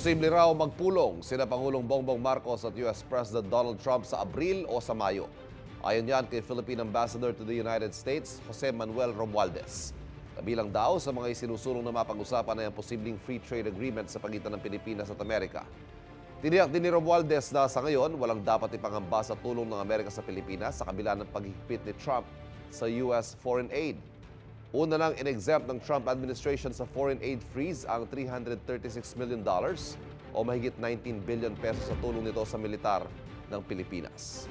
Posible raw magpulong sina Pangulong Bongbong Marcos at US President Donald Trump sa Abril o sa Mayo. Ayon yan kay Philippine Ambassador to the United States, Jose Manuel Romualdez. Kabilang daw sa mga isinusulong na mapag-usapan ay ang posibleng free trade agreement sa pagitan ng Pilipinas at Amerika. Tiniyak din ni Romualdez na sa ngayon, walang dapat ipangamba sa tulong ng Amerika sa Pilipinas sa kabila ng paghihigpit ni Trump sa US foreign aid. Una nang in-exempt ng Trump administration sa foreign aid freeze ang 336 million dollars o mahigit 19 billion pesos sa tulong nito sa militar ng Pilipinas.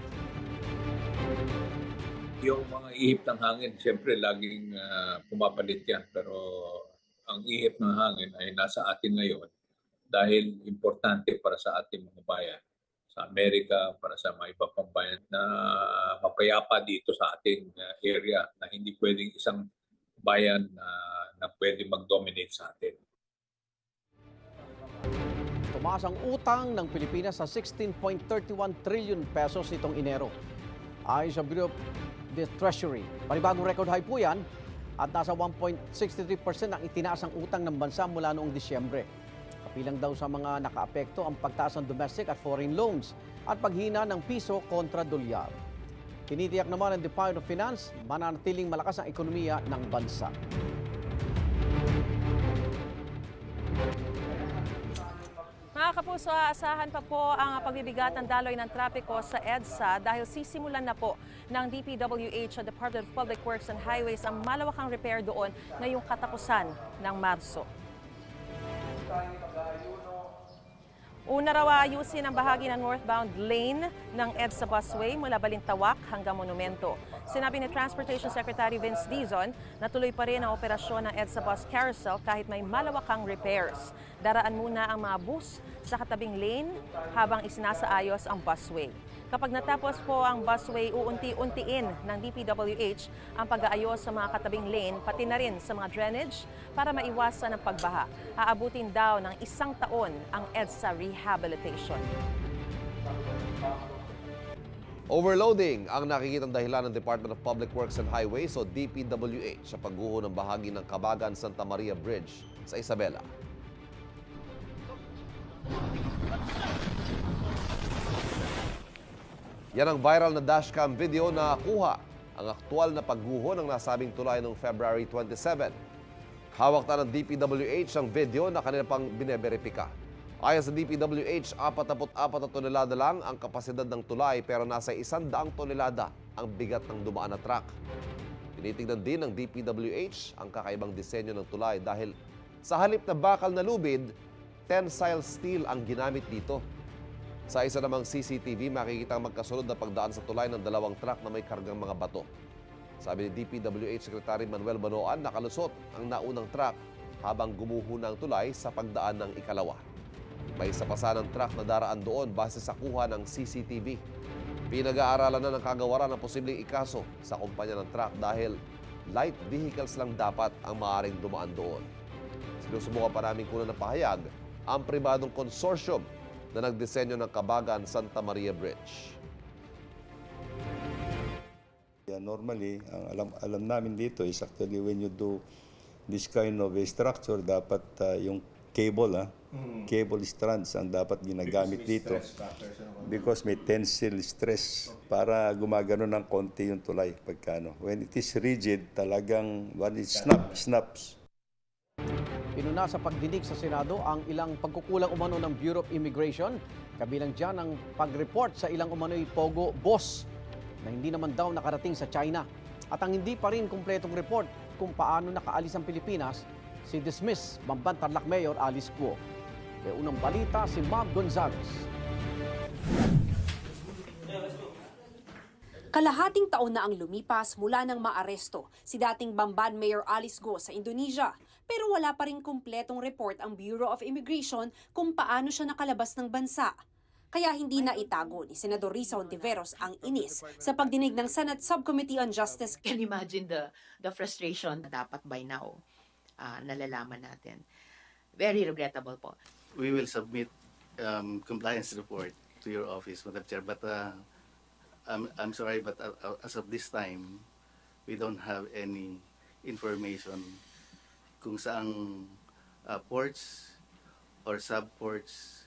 Yung mga ihip ng hangin, siyempre laging ah, pumapalit yan. Pero ang ihip ng hangin ay nasa atin ngayon dahil importante para sa ating mga bayan. Sa Amerika, para sa mga iba pang bayan na mapayapa dito sa ating ah, area na hindi pwedeng isang bayan na, na pwede mag-dominate sa atin. Tumaas ang utang ng Pilipinas sa 16.31 trillion pesos itong Enero. Ayon sa Bureau of the Treasury, panibagong record high po yan at nasa 1.63% ang itinaas ang utang ng bansa mula noong Disyembre. Kapilang daw sa mga nakaapekto ang pagtaas ng domestic at foreign loans at paghina ng piso kontra dolyar. Tinitiyak naman ng Department of Finance, mananatiling malakas ang ekonomiya ng bansa. Mga kapuso, aasahan pa po ang pagbibigat ng daloy ng trapiko sa EDSA dahil sisimulan na po ng DPWH at Department of Public Works and Highways ang malawakang repair doon ngayong katapusan ng Marso. Una raw ayusin ang bahagi ng northbound lane ng EDSA busway mula Balintawak hanggang Monumento. Sinabi ni Transportation Secretary Vince Dizon na tuloy pa rin ang operasyon ng EDSA bus carousel kahit may malawakang repairs. Daraan muna ang mga bus sa katabing lane habang isinasaayos ang busway. Kapag natapos po ang busway, uunti-untiin ng DPWH ang pag-aayos sa mga katabing lane, pati na rin sa mga drainage para maiwasan ang pagbaha. Aabutin daw ng isang taon ang EDSA rehabilitation. Overloading ang nakikitang dahilan ng Department of Public Works and Highways o DPWH sa pagguho ng bahagi ng Kabagan Santa Maria Bridge sa Isabela. Yan ang viral na dashcam video na kuha ang aktual na pagguho ng nasabing tulay noong February 27. Hawak na ng DPWH ang video na kanila pang bineberipika. Ayon sa DPWH, 44 na tonelada lang ang kapasidad ng tulay pero nasa 100 tonelada ang bigat ng dumaan na truck. Tinitingnan din ng DPWH ang kakaibang disenyo ng tulay dahil sa halip na bakal na lubid, tensile steel ang ginamit dito. Sa isa namang CCTV, makikita ang magkasunod na pagdaan sa tulay ng dalawang truck na may kargang mga bato. Sabi ni DPWH Secretary Manuel Banoan, nakalusot ang naunang truck habang gumuho ng tulay sa pagdaan ng ikalawa. May isa pa sanang truck na daraan doon base sa kuha ng CCTV. Pinag-aaralan na ng kagawaran ng posibleng ikaso sa kumpanya ng truck dahil light vehicles lang dapat ang maaaring dumaan doon. Sinusubukan pa namin kunan ng pahayag ang pribadong consortium na nagdisenyo ng Kabagan Santa Maria Bridge. Yeah, normally, ang alam, alam namin dito is actually when you do this kind of a structure, dapat uh, yung cable, ah, cable strands ang dapat ginagamit dito. Because may tensile stress para gumagano ng konti yung tulay pagkano. When it is rigid, talagang when it snap, snaps. Pinuna sa pagdinig sa Senado ang ilang pagkukulang umano ng Bureau of Immigration. Kabilang dyan ang pag-report sa ilang umano'y Pogo Boss na hindi naman daw nakarating sa China. At ang hindi pa rin kumpletong report kung paano nakaalis ang Pilipinas, si dismiss Bamban Mayor Alice Cuo. Kaya unang balita si Ma'am Gonzales. Kalahating taon na ang lumipas mula nang maaresto si dating Bamban Mayor Alice Go sa Indonesia. Pero wala pa rin kumpletong report ang Bureau of Immigration kung paano siya nakalabas ng bansa. Kaya hindi na itago ni Senador Risa Ontiveros ang inis sa pagdinig ng Senate Subcommittee on Justice can imagine the the frustration na dapat by now ah, nalalaman natin. Very regrettable po. we will submit um, compliance report to your office, Madam Chair. But uh, I'm, I'm sorry, but uh, uh, as of this time, we don't have any information kung saang uh, ports or subports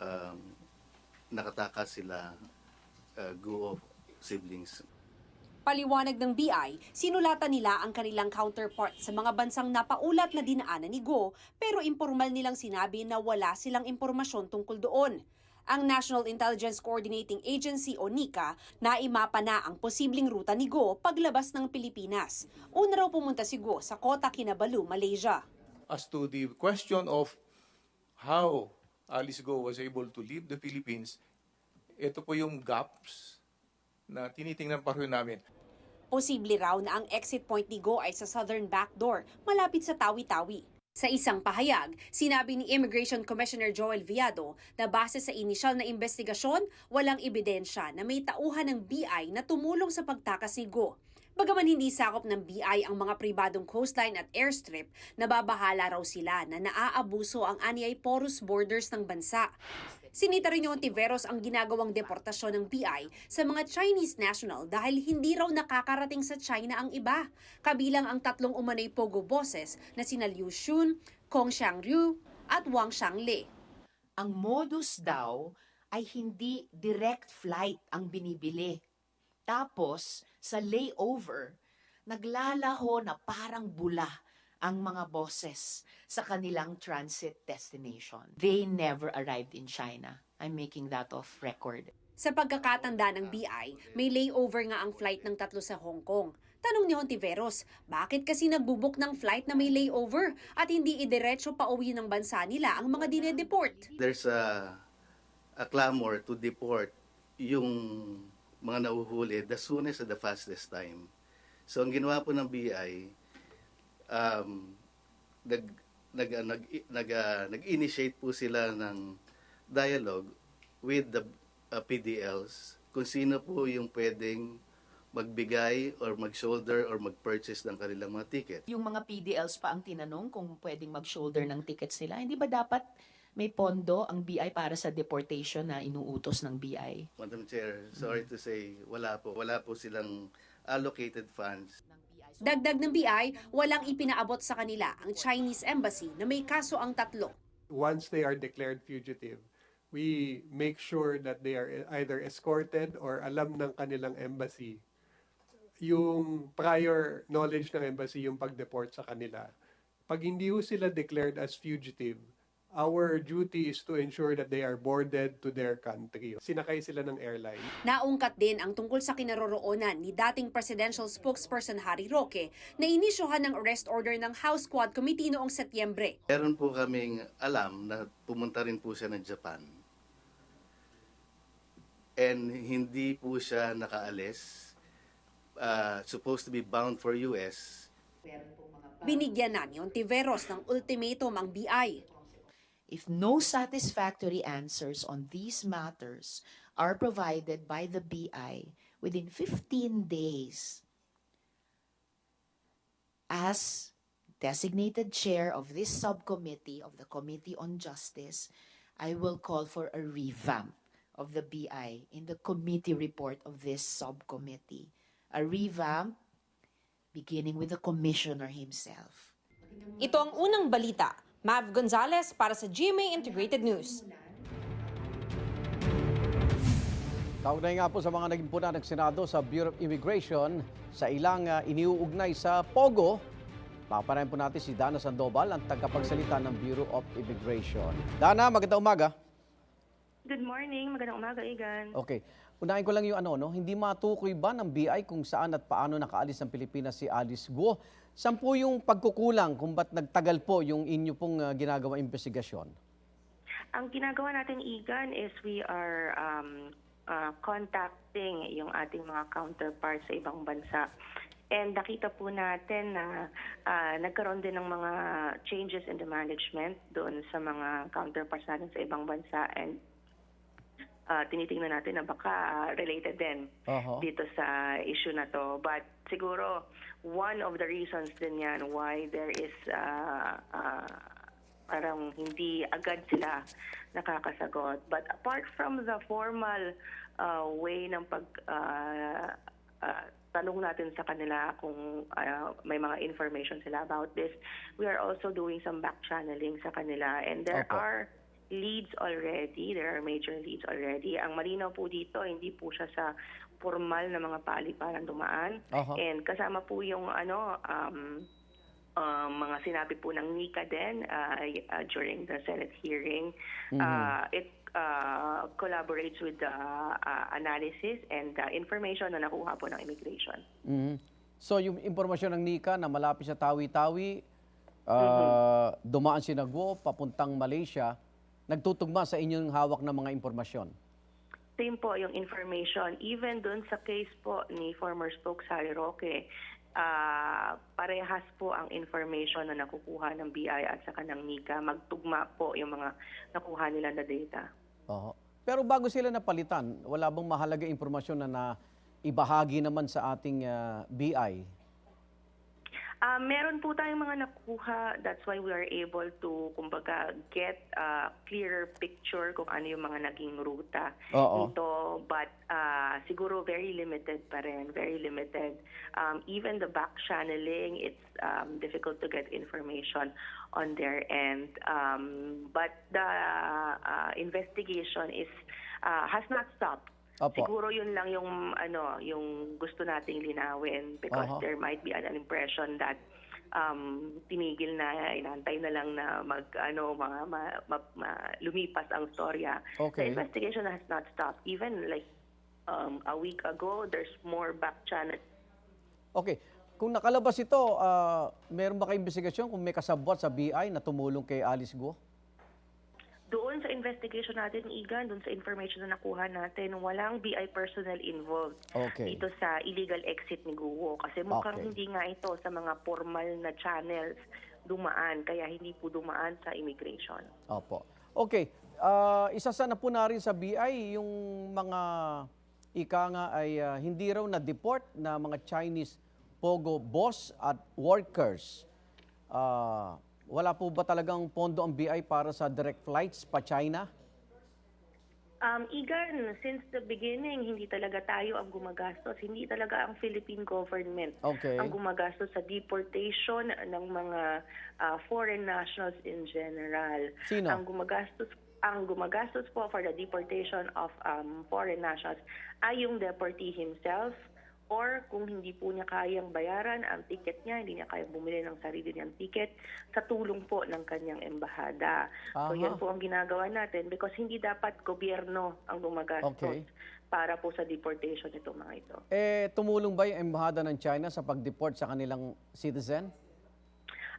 um, nakatakas sila uh, Guo siblings. Paliwanag ng BI, sinulatan nila ang kanilang counterpart sa mga bansang napaulat na dinaanan ni Go pero impormal nilang sinabi na wala silang impormasyon tungkol doon. Ang National Intelligence Coordinating Agency o NICA naimapa na ang posibleng ruta ni Go paglabas ng Pilipinas. Una raw pumunta si Go sa Kota Kinabalu, Malaysia. as to the question of how Alice Go was able to leave the Philippines, ito po yung gaps na tinitingnan pa rin namin. Posible raw na ang exit point ni Go ay sa southern backdoor, malapit sa Tawi-Tawi. Sa isang pahayag, sinabi ni Immigration Commissioner Joel Viado na base sa inisyal na investigasyon, walang ebidensya na may tauhan ng BI na tumulong sa pagtakas ni Go. Bagaman hindi sakop ng BI ang mga pribadong coastline at airstrip, nababahala raw sila na naaabuso ang aniyay porous borders ng bansa. Sinita rin yung Tiveros ang ginagawang deportasyon ng BI sa mga Chinese national dahil hindi raw nakakarating sa China ang iba. Kabilang ang tatlong umanay pogo bosses na sina Liu Xun, Kong Xiangryu at Wang Xiangle. Ang modus daw ay hindi direct flight ang binibili. Tapos, sa layover, naglalaho na parang bula ang mga bosses sa kanilang transit destination. They never arrived in China. I'm making that off record. Sa pagkakatanda ng BI, may layover nga ang flight ng tatlo sa Hong Kong. Tanong ni Hontiveros, bakit kasi nagbubuk ng flight na may layover at hindi idiretso pa uwi ng bansa nila ang mga dinedeport? There's a, a clamor to deport yung mga nauhuli the soonest at the fastest time. So ang ginawa po ng BI, um, nag, nag, nag, nag, uh, nag-initiate po sila ng dialogue with the uh, PDLs kung sino po yung pwedeng magbigay or mag-shoulder or mag-purchase ng kanilang mga ticket. Yung mga PDLs pa ang tinanong kung pwedeng mag-shoulder ng tickets nila. Hindi ba dapat may pondo ang BI para sa deportation na inuutos ng BI? Madam Chair, sorry to say, wala po. Wala po silang allocated funds. Dagdag ng BI, walang ipinaabot sa kanila ang Chinese Embassy na may kaso ang tatlo. once they are declared fugitive, we make sure that they are either escorted or alam ng kanilang embassy yung prior knowledge ng embassy yung pag-deport sa kanila. Pag hindi ho sila declared as fugitive, our duty is to ensure that they are boarded to their country. Sinakay sila ng airline. Naungkat din ang tungkol sa kinaroroonan ni dating presidential spokesperson Harry Roque na inisyuhan ng arrest order ng House Quad Committee noong Setyembre. Meron po kaming alam na pumunta rin po siya ng Japan. And hindi po siya nakaalis. Uh, supposed to be bound for US. Binigyan na ni Ontiveros ng ultimatum ang BI. If no satisfactory answers on these matters are provided by the BI within 15 days, as designated chair of this subcommittee of the Committee on Justice, I will call for a revamp of the BI in the committee report of this subcommittee. A revamp beginning with the commissioner himself. Ito ang unang balita. Mav Gonzalez para sa GMA Integrated News. Kaugnay nga po sa mga naging puna ng Senado sa Bureau of Immigration sa ilang uh, iniuugnay sa POGO, papanayin po natin si Dana Sandoval, ang tagapagsalita ng Bureau of Immigration. Dana, magandang umaga. Good morning. Magandang umaga, Igan. Okay. Unahin ko lang yung ano, no? hindi matukoy ba ng BI kung saan at paano nakaalis ng Pilipinas si Alice Guo? Saan po yung pagkukulang kung ba't nagtagal po yung inyo pong uh, ginagawa investigasyon? Ang ginagawa natin, Igan, is we are um, uh, contacting yung ating mga counterparts sa ibang bansa. And nakita po natin na uh, nagkaroon din ng mga changes in the management doon sa mga counterparts natin sa ibang bansa and uh, tinitingnan natin na baka uh, related din Oho. dito sa issue na to. But siguro, one of the reasons din yan why there is uh, uh, parang hindi agad sila nakakasagot. But apart from the formal uh, way ng pag uh, uh, tanong natin sa kanila kung ah, may mga information sila about this. We are also doing some back channeling sa kanila and there Opo. are leads already, there are major leads already. Ang malinaw po dito, hindi po siya sa formal na mga paliparan dumaan. Aha. And kasama po yung ano, um, um, mga sinabi po ng Nika din uh, uh, during the Senate hearing. Uh, it uh, collaborates with the uh, analysis and the information na nakuha po ng immigration. Mhm. So yung impormasyon ng Nika na malapit sa Tawi-Tawi, ah, Mm-hmm. dumaan si Nagwo papuntang Malaysia, nagtutugma sa inyong hawak na mga impormasyon. Same po yung information. Even dun sa case po ni former spokes Harry Roque, ah, parehas po ang information na nakukuha ng BI at saka ng NICA. Magtugma po yung mga nakuha nila na data. Oho. Pero bago sila napalitan, wala bang mahalaga impormasyon na, na ibahagi naman sa ating ah, BI? Ah, meron po tayong mga nakuha. That's why we are able to, kumbaga, get a clearer picture kung ano yung mga naging ruta Oo. nito. But ah, siguro very limited pa rin, very limited. Um, even the back channeling, it's um, difficult to get information on their end. Um, but the ah, investigation is ah, has not stopped. Opo. Siguro yun lang yung ano, yung gusto nating linawin because Aha. there might be an impression that um tinigil na inantay na lang na mag ano mga ma, ma- ma- lumipas ang storya. Okay. The investigation has not stopped. Even like um a week ago there's more back channel Okay. Kung nakalabas ito, ah, meron ba kayo investigasyon kung may kasabwat sa BI na tumulong kay Alice Go? Doon sa investigation natin, Igan, doon sa information na nakuha natin, walang BI personnel involved Okay. dito sa illegal exit ni Guo. Kasi mukhang Okay. hindi nga ito sa mga formal na channels dumaan, kaya hindi po dumaan sa immigration. Opo. Okay. Ah, isa sana po na rin sa BI yung mga ika nga ay ah, hindi raw na-deport na mga Chinese pogo boss at workers. Ah, wala po ba talagang pondo ang BI para sa direct flights pa China? Um, Igan, since the beginning, hindi talaga tayo ang gumagastos. Hindi talaga ang Philippine government Okay. ang gumagastos sa deportation ng mga ah, foreign nationals in general. Sino? Ang gumagastos ang gumagastos po for the deportation of um, foreign nationals ay yung deportee himself or kung hindi po niya kayang bayaran ang ticket niya, hindi niya kayang bumili ng sarili niyang ticket, sa tulong po ng kanyang embahada. So Aha. yan po ang ginagawa natin because hindi dapat gobyerno ang gumagastos Okay. para po sa deportation itong mga ito. Eh, tumulong ba yung embahada ng China sa pag-deport sa kanilang citizen?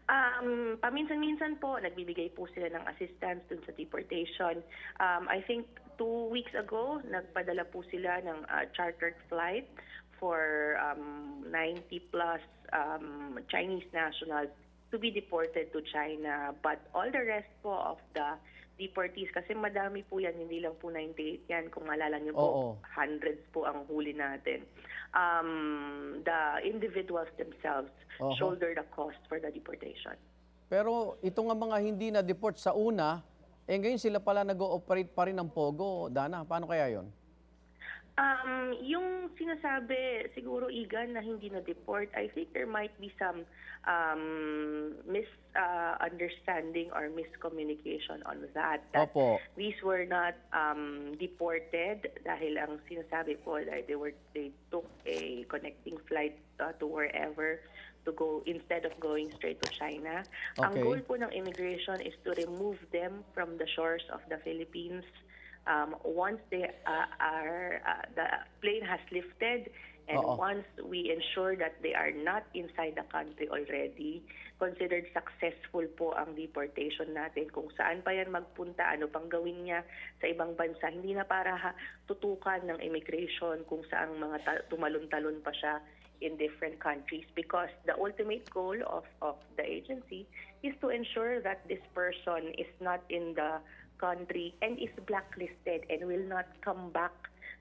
Um, paminsan-minsan po, nagbibigay po sila ng assistance dun sa deportation. Um, I think two weeks ago, nagpadala po sila ng uh, chartered flight for um, 90 plus um, Chinese nationals to be deported to China. But all the rest po of the deportees, kasi madami po yan, hindi lang po 98 yan. Kung maalala niyo po, Oo. hundreds po ang huli natin. Um, the individuals themselves Oho. shoulder the cost for the deportation. Pero ito nga mga hindi na-deport sa una, eh ngayon sila pala nag-ooperate pa rin ng Pogo. Dana, paano kaya yon? Um, yung sinasabi siguro Igan na hindi na deport, I think there might be some um, misunderstanding or miscommunication on that. That Opo. these were not um, deported dahil ang sinasabi po that they were they took a connecting flight uh, to wherever to go instead of going straight to China. Ang Okay. goal po ng immigration is to remove them from the shores of the Philippines um, once they uh, are uh, the plane has lifted and Oo. once we ensure that they are not inside the country already, considered successful po ang deportation natin. Kung saan pa yan magpunta, ano pang gawin niya sa ibang bansa, hindi na para ha, tutukan ng immigration kung saan mga ta- tumalon-talon pa siya in different countries because the ultimate goal of, of the agency is to ensure that this person is not in the country and is blacklisted and will not come back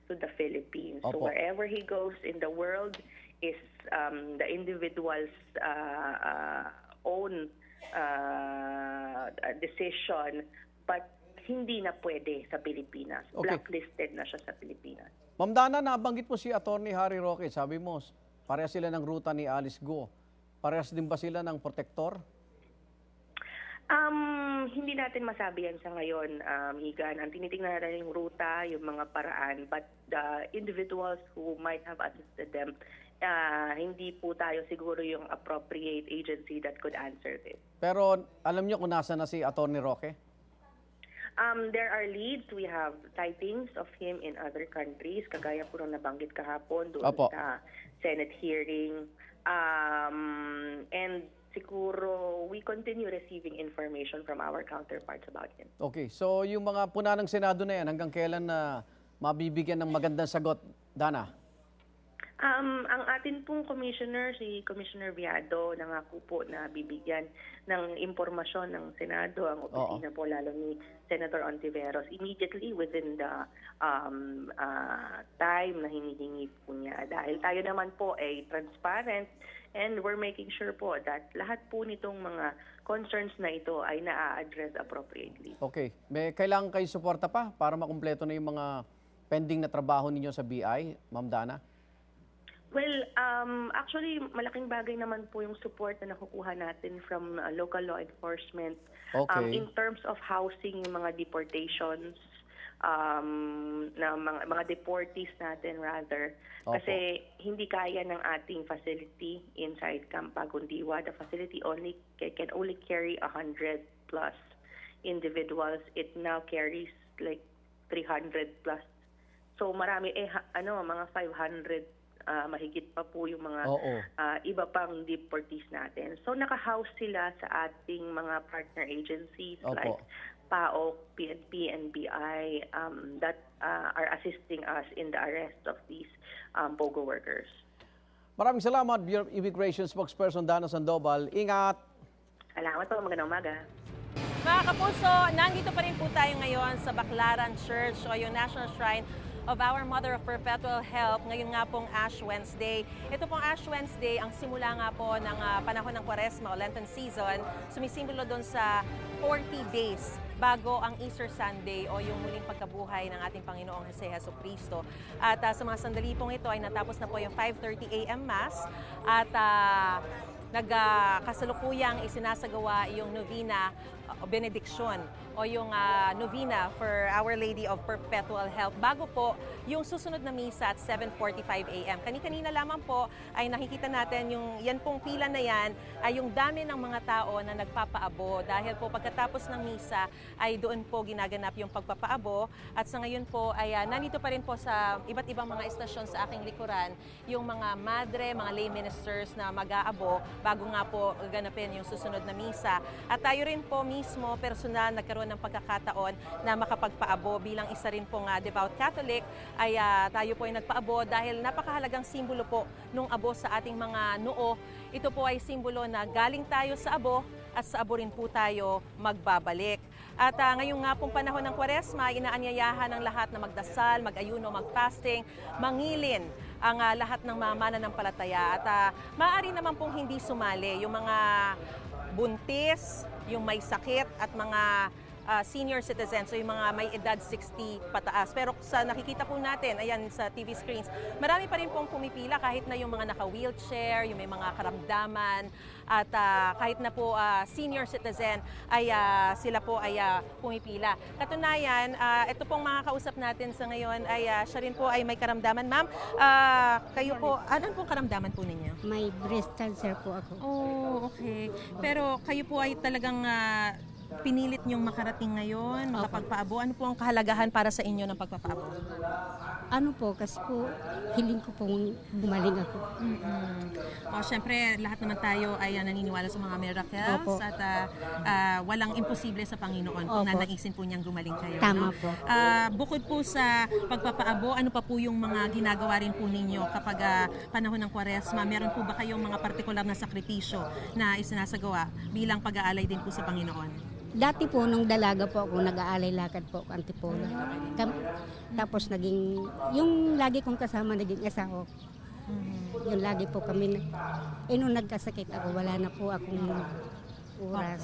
to the Philippines. So Opo. wherever he goes in the world is um, the individual's uh, uh, own uh, decision but hindi na pwede sa Pilipinas. Okay. Blacklisted na siya sa Pilipinas. Ma'am Dana, nabanggit mo si Attorney Harry Roque. Sabi mo, Parehas sila ng ruta ni Alice Go. Parehas din ba sila ng protector? Um, hindi natin masabi yan sa ngayon, um, Higan. Ang tinitingnan natin yung ruta, yung mga paraan, but the individuals who might have assisted them, uh, hindi po tayo siguro yung appropriate agency that could answer this. Pero alam niyo kung nasa na si Attorney Roque? Um, there are leads. We have sightings of him in other countries, kagaya po nung nabanggit kahapon doon Opo. sa Senate hearing. Um, and siguro we continue receiving information from our counterparts about him. Okay, so yung mga puna ng Senado na yan, hanggang kailan na mabibigyan ng magandang sagot, Dana? Um, ang atin pong commissioner, si Commissioner Viado, nangako po na bibigyan ng impormasyon ng Senado ang opisina po lalo ni Senator Ontiveros immediately within the um, uh, time na hinihingi po niya. Dahil tayo naman po ay transparent and we're making sure po that lahat po nitong mga concerns na ito ay na-address appropriately. Okay, may kailangan kayo suporta pa para makumpleto na yung mga pending na trabaho ninyo sa BI, Ma'am Dana? Well, um, actually, malaking bagay naman po yung support na nakukuha natin from uh, local law enforcement um, Okay. in terms of housing yung mga deportations, um, na mga, mga deportees natin rather. Opo. Kasi hindi kaya ng ating facility inside Camp Pagundiwa. The facility only ca- can only carry 100 plus individuals. It now carries like 300 plus. So marami eh ano mga 500 ah, mahigit pa po yung mga Oo. ah, iba pang deportees natin. So naka-house sila sa ating mga partner agencies Opo. like PAOK, PNP, and BI um, that ah, are assisting us in the arrest of these um, POGO workers. Maraming salamat, Bureau of Immigration spokesperson Dana Sandoval. Ingat! Salamat po, magandang umaga. Mga kapuso, nandito pa rin po tayo ngayon sa Baclaran Church o yung National Shrine of Our Mother of Perpetual Help. Ngayon nga pong Ash Wednesday. Ito pong Ash Wednesday, ang simula nga po ng ah, panahon ng Kwaresma o Lenten season, sumisimbolo doon sa 40 days bago ang Easter Sunday o yung muling pagkabuhay ng ating Panginoong Jose Jesu Cristo. At ah, sa mga sandali pong ito ay natapos na po yung 5.30 a.m. Mass at ah, nagkasalukuyang isinasagawa yung novena uh, o benediction o yung ah, novena for Our Lady of Perpetual Help bago po yung susunod na misa at 7.45 a.m. Kani-kanina lamang po ay nakikita natin yung yan pong pila na yan ay yung dami ng mga tao na nagpapaabo dahil po pagkatapos ng misa ay doon po ginaganap yung pagpapaabo at sa ngayon po ay ah, nandito pa rin po sa iba't ibang mga estasyon sa aking likuran yung mga madre, mga lay ministers na mag-aabo bago nga po ganapin yung susunod na misa. At tayo rin po mismo personal nagkaroon ng pagkakataon na makapagpaabo bilang isa rin pong ah, devout Catholic ay ah, tayo po ay nagpaabo dahil napakahalagang simbolo po nung abo sa ating mga noo. Ito po ay simbolo na galing tayo sa abo at sa abo rin po tayo magbabalik. At ah, ngayong nga pong panahon ng Kwaresma, inaanyayahan ng lahat na magdasal, mag-ayuno, mag-fasting, mangilin ang ah, lahat ng mga mananampalataya. At ah, maaari naman pong hindi sumali yung mga buntis, yung may sakit at mga ah, senior citizens, so yung mga may edad 60 pataas. Pero sa nakikita po natin, ayan sa TV screens, marami pa rin pong pumipila kahit na yung mga naka-wheelchair, yung may mga karamdaman, at ah, kahit na po ah, senior citizen ay ah, sila po ay ah, pumipila. Katunayan, ah, ito pong mga kausap natin sa ngayon ay ah, siya rin po ay may karamdaman. Ma'am, ah, kayo po, anong pong karamdaman po ninyo? May breast cancer po ako. Oh, okay. Pero kayo po ay talagang ah, pinilit niyong makarating ngayon, makapagpaabo. Ano po ang kahalagahan para sa inyo ng pagpapaabo? Ano po, kasi po, hiling ko pong gumaling ako. mm Oh, syempre, lahat naman tayo ay ah, naniniwala sa mga miracles Opo. at ah, ah, walang imposible sa Panginoon kung Opo. nanaisin po niyang gumaling kayo. Tama no? po. Ah, bukod po sa pagpapaabo, ano pa po yung mga ginagawa rin po ninyo kapag ah, panahon ng Kwaresma? Meron po ba kayong mga partikular na sakripisyo na isinasagawa bilang pag-aalay din po sa Panginoon? Dati po, nung dalaga po ako, nag-aalay lakad po ako, Antipolo. Kam- tapos naging, yung lagi kong kasama, naging asawa ko. Yung lagi po kami, eh nung nagkasakit ako, wala na po akong oras.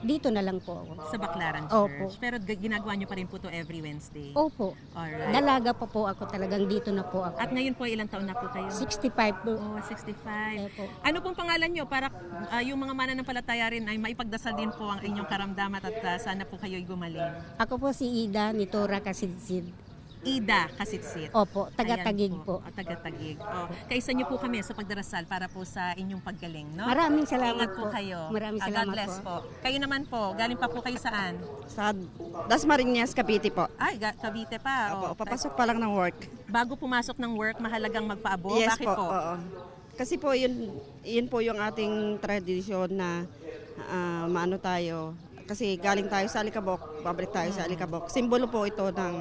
Dito na lang po ako. Sa Baclaran Opo. Church. Pero g- ginagawa niyo pa rin po to every Wednesday. Opo. Alright. Dalaga pa po ako talagang dito na po ako. At ngayon po, ilang taon na po kayo? 65 po. Oh, 65. Opo. Ano pong pangalan nyo para ah, yung mga mananampalataya rin ay maipagdasal din po ang inyong karamdaman at ah, sana po kayo'y gumaling. Ako po si Ida Nitora Kasidsid. Ida Kasitsit. Opo, taga-tagig Ayan po. Oh, taga-tagig. Oh, kaisa niyo po kami sa pagdarasal para po sa inyong paggaling, no? Maraming salamat Ingat po, po. kayo. Maraming Ah, salamat God bless po. po. Kayo naman po, galing pa po kayo saan? Sa Dasmariñas, Cavite po. Ay, ga- Cavite pa. Oh, Opo, papasok pa lang ng work. Bago pumasok ng work, mahalagang magpaabo. yes Bakit po, po? oo. Kasi po yun, yun po yung ating tradisyon na ah, maano tayo. Kasi galing tayo sa Alikabok, babalik tayo sa Alikabok. Simbolo po ito ng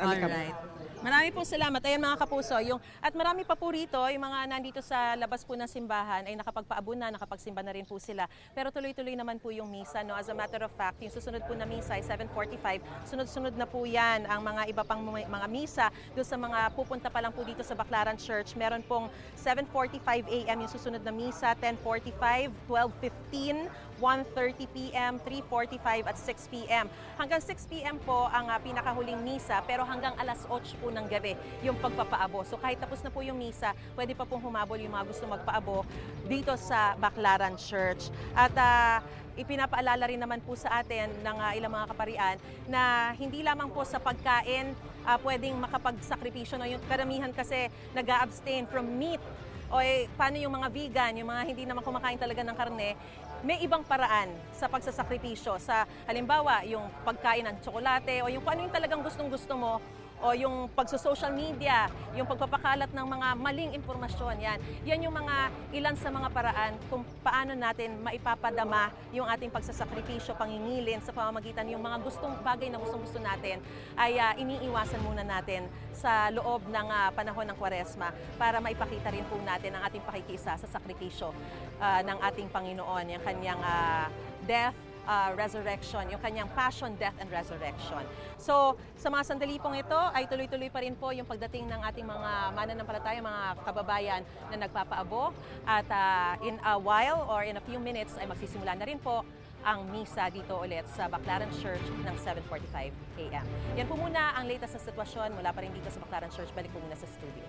Alikabok. Alright. Marami po salamat. Ayan mga kapuso. Yung, at marami pa po rito, yung mga nandito sa labas po ng simbahan ay nakapagpaabo na, nakapagsimba na rin po sila. Pero tuloy-tuloy naman po yung misa. No? As a matter of fact, yung susunod po na misa ay 7.45. Sunod-sunod na po yan ang mga iba pang mga misa. Doon sa mga pupunta pa lang po dito sa Baclaran Church, meron pong 7.45 a.m. yung susunod na misa, 10.45, 12.15, 1.30 p.m., 3.45 at 6 p.m. Hanggang 6 p.m. po ang ah, pinakahuling misa pero hanggang alas 8 po ng gabi yung pagpapaabo. So kahit tapos na po yung misa, pwede pa pong humabol yung mga gusto magpaabo dito sa Baclaran Church. At ah, ipinapaalala rin naman po sa atin ng ah, ilang mga kaparian na hindi lamang po sa pagkain ah, pwedeng makapagsakripisyo. No? Yung karamihan kasi nag abstain from meat o eh, paano yung mga vegan, yung mga hindi naman kumakain talaga ng karne, may ibang paraan sa pagsasakripisyo. Sa halimbawa, yung pagkain ng tsokolate o yung kung ano yung talagang gustong-gusto mo o yung pagso-social media, yung pagpapakalat ng mga maling impormasyon, yan. Yan yung mga ilan sa mga paraan kung paano natin maipapadama yung ating pagsasakripisyo, pangingilin sa pamamagitan yung mga gustong bagay na gustong-gusto natin ay ah, iniiwasan muna natin sa loob ng ah, panahon ng Kwaresma para maipakita rin po natin ang ating pakikisa sa sakripisyo ah, ng ating Panginoon, yung kanyang ah, death, uh, resurrection, yung kanyang passion, death, and resurrection. So, sa mga sandali pong ito, ay tuloy-tuloy pa rin po yung pagdating ng ating mga mananampalataya, mga kababayan na nagpapaabo. At uh, in a while or in a few minutes ay magsisimula na rin po ang misa dito ulit sa Baclaran Church ng 7.45 a.m. Yan po muna ang latest na sitwasyon mula pa rin dito sa Baclaran Church. Balik po muna sa studio.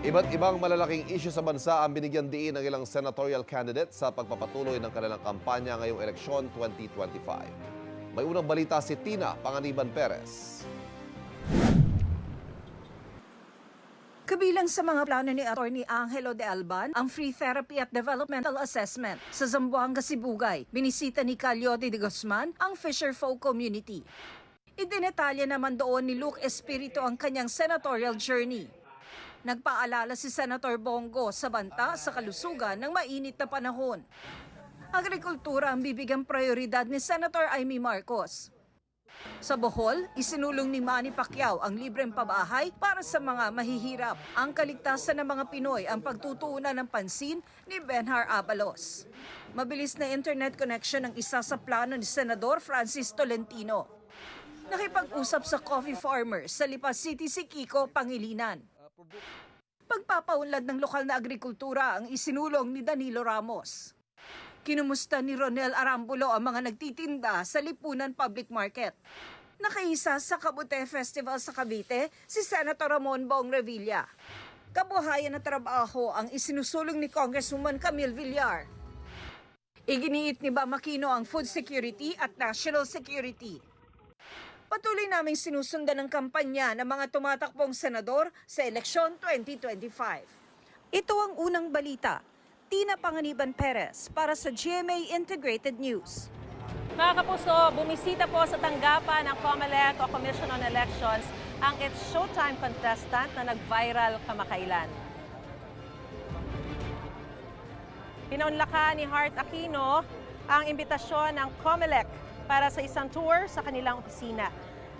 Iba't ibang malalaking issue sa bansa ang binigyan diin ng ilang senatorial candidate sa pagpapatuloy ng kanilang kampanya ngayong eleksyon 2025. May unang balita si Tina Panganiban Perez. Kabilang sa mga plano ni Atty. Angelo de Alban ang free therapy at developmental assessment sa Zamboanga, Sibugay. Binisita ni Caliote de Guzman ang Fisher Folk community. Idinetalya naman doon ni Luke Espiritu ang kanyang senatorial journey. Nagpaalala si Senator Bongo sa banta sa kalusugan ng mainit na panahon. Agrikultura ang bibigang prioridad ni Senator Amy Marcos. Sa Bohol, isinulong ni Manny Pacquiao ang libreng pabahay para sa mga mahihirap. Ang kaligtasan ng mga Pinoy ang pagtutuunan ng pansin ni Benhar Abalos. Mabilis na internet connection ang isa sa plano ni Senador Francis Tolentino. Nakipag-usap sa coffee farmers sa Lipa City si Kiko Pangilinan. Pagpapaunlad ng lokal na agrikultura ang isinulong ni Danilo Ramos. Kinumusta ni Ronel Arambulo ang mga nagtitinda sa Lipunan Public Market. Nakaisa sa Kabute Festival sa Cavite si Senator Ramon Bong Revilla. Kabuhayan na trabaho ang isinusulong ni Congresswoman Camille Villar. Iginiit ni Bamakino ang food security at national security. Patuloy naming sinusundan ang kampanya ng mga tumatakbong senador sa eleksyon 2025. Ito ang unang balita. Tina Panganiban Perez para sa GMA Integrated News. Mga kapuso, bumisita po sa tanggapan ng COMELEC o Commission on Elections ang It's Showtime contestant na nag-viral kamakailan. Pinaunlaka ni Heart Aquino ang imbitasyon ng COMELEC para sa isang tour sa kanilang opisina.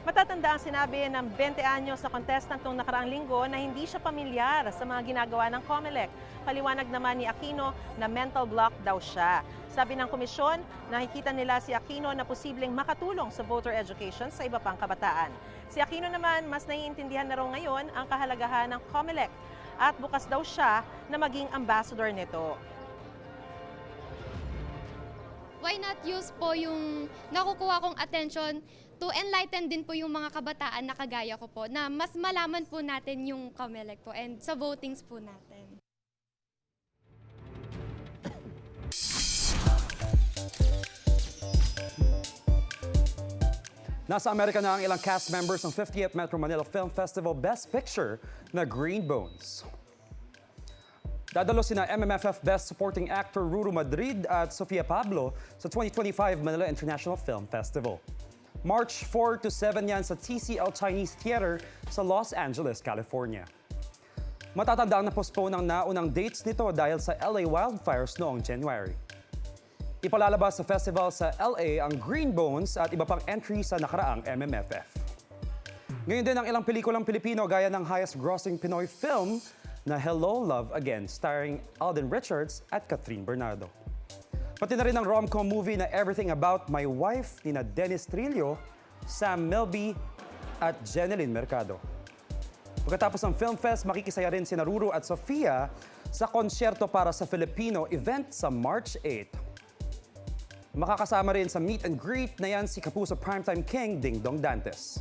Matatanda ang sinabi ng 20 anyos na contestant noong nakaraang linggo na hindi siya pamilyar sa mga ginagawa ng COMELEC. Paliwanag naman ni Aquino na mental block daw siya. Sabi ng komisyon, nakikita nila si Aquino na posibleng makatulong sa voter education sa iba pang kabataan. Si Aquino naman mas naiintindihan na raw ngayon ang kahalagahan ng COMELEC at bukas daw siya na maging ambassador nito. Why not use po yung nakukuha kong attention to enlighten din po yung mga kabataan na kagaya ko po na mas malaman po natin yung COMELEC po and sa votings po natin. Nasa Amerika na ang ilang cast members ng 50th Metro Manila Film Festival Best Picture na Green Bones. Dadalo sina MMFF Best Supporting Actor Ruru Madrid at Sofia Pablo sa 2025 Manila International Film Festival. March 4 to 7 yan sa TCL Chinese Theater sa Los Angeles, California. Matatandaan na postpone ang naunang dates nito dahil sa LA wildfires noong January. Ipalalabas sa festival sa LA ang Green Bones at iba pang entry sa nakaraang MMFF. Ngayon din ang ilang pelikulang Pilipino gaya ng highest grossing Pinoy film na Hello Love Again starring Alden Richards at Catherine Bernardo. Pati na rin ang rom-com movie na Everything About My Wife ni na Dennis Trillo, Sam Melby at Jeneline Mercado. Pagkatapos ng Film Fest, makikisaya rin si Naruro at Sofia sa konsyerto para sa Filipino event sa March 8. Makakasama rin sa meet and greet na yan si Kapuso Primetime King Ding Dong Dantes.